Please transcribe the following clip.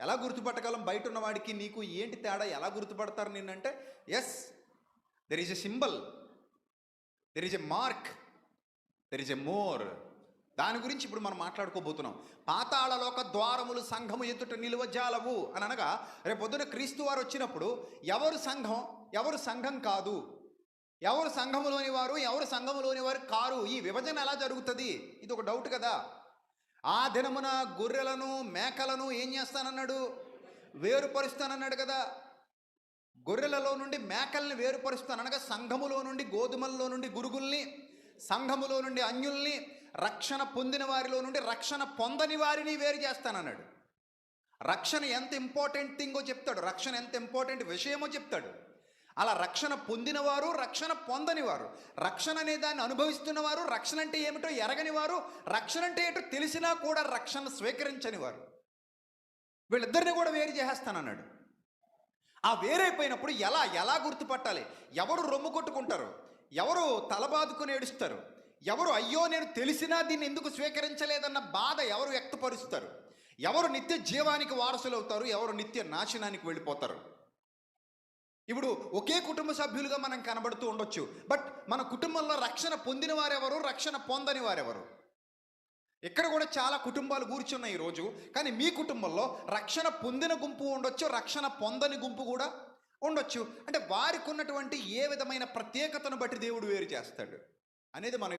ఎలా గుర్తుపట్టగలం? బయట ఉన్నవాడికి నీకు ఏంటి తేడా? ఎలా గుర్తుపడతారు నిన్నంటే yes there is a symbol there is a mark there is a more దాని గురించి ఇప్పుడు మనం మాట్లాడుకోబోతున్నాం. పాతాళలోక ద్వారములు సంఘము ఎదుట నిలువజాలవు అని అనగా రేపొద్దున క్రీస్తు వారు వచ్చినప్పుడు ఎవరు సంఘం? ఎవరు సంఘం కాదు. ఎవరు సంఘములోని వారు? ఎవరు సంఘములోని వారు కారు? ఈ విభజన ఎలా జరుగుతుంది? ఇది ఒక డౌట్ కదా. ఆ దినమున గొర్రెలను మేకలను ఏం చేస్తానన్నాడు? వేరుపరుస్తానన్నాడు కదా. గొర్రెలలో నుండి మేకల్ని వేరుపరుస్తాను. అనగా సంఘములో నుండి గోధుమల్లో నుండి గురుగుల్ని సంఘములో నుండి అన్యుల్ని రక్షణ పొందిన వారిలో నుండి రక్షణ పొందని వారిని వేరు చేస్తానన్నాడు. రక్షణ ఎంత ఇంపార్టెంట్ థింగో చెప్తాడు. రక్షణ ఎంత ఇంపార్టెంట్ విషయమో చెప్తాడు. అలా రక్షణ పొందినవారు రక్షణ పొందని వారు రక్షణ అనే దాన్ని అనుభవిస్తున్నవారు రక్షణ అంటే ఏమిటో ఎరగని వారు రక్షణ అంటే ఏంటో తెలిసినా కూడా రక్షణ స్వీకరించని వారు వీళ్ళిద్దరిని కూడా వేరు చేసేస్తానన్నాడు. ఆ వేరైపోయినప్పుడు ఎలా ఎలా గుర్తుపట్టాలి? ఎవరు రొమ్ము కొట్టుకుంటారు? ఎవరు తలబాదుకుని ఏడుస్తారు? ఎవరు అయ్యో నేను తెలిసినా దీన్ని ఎందుకు స్వీకరించలేదన్న బాధ ఎవరు వ్యక్తపరుస్తారు? ఎవరు నిత్య జీవానికి వారసులు అవుతారు ఎవరు నిత్య నాశనానికి వెళ్ళిపోతారు? ఇప్పుడు ఒకే కుటుంబ సభ్యులుగా మనం కనబడుతూ ఉండొచ్చు. బట్ మన కుటుంబంలో రక్షణ పొందిన వారెవరు? రక్షణ పొందని వారెవరు? ఇక్కడ కూడా చాలా కుటుంబాలు కూర్చున్నాయి ఈరోజు కానీ మీ కుటుంబంలో రక్షణ పొందిన గుంపు ఉండొచ్చు రక్షణ పొందని గుంపు కూడా ఉండొచ్చు. అంటే వారికి ఉన్నటువంటి ఏ విధమైన ప్రత్యేకతను బట్టి దేవుడు వేరు చేస్తాడు. అనేది మనం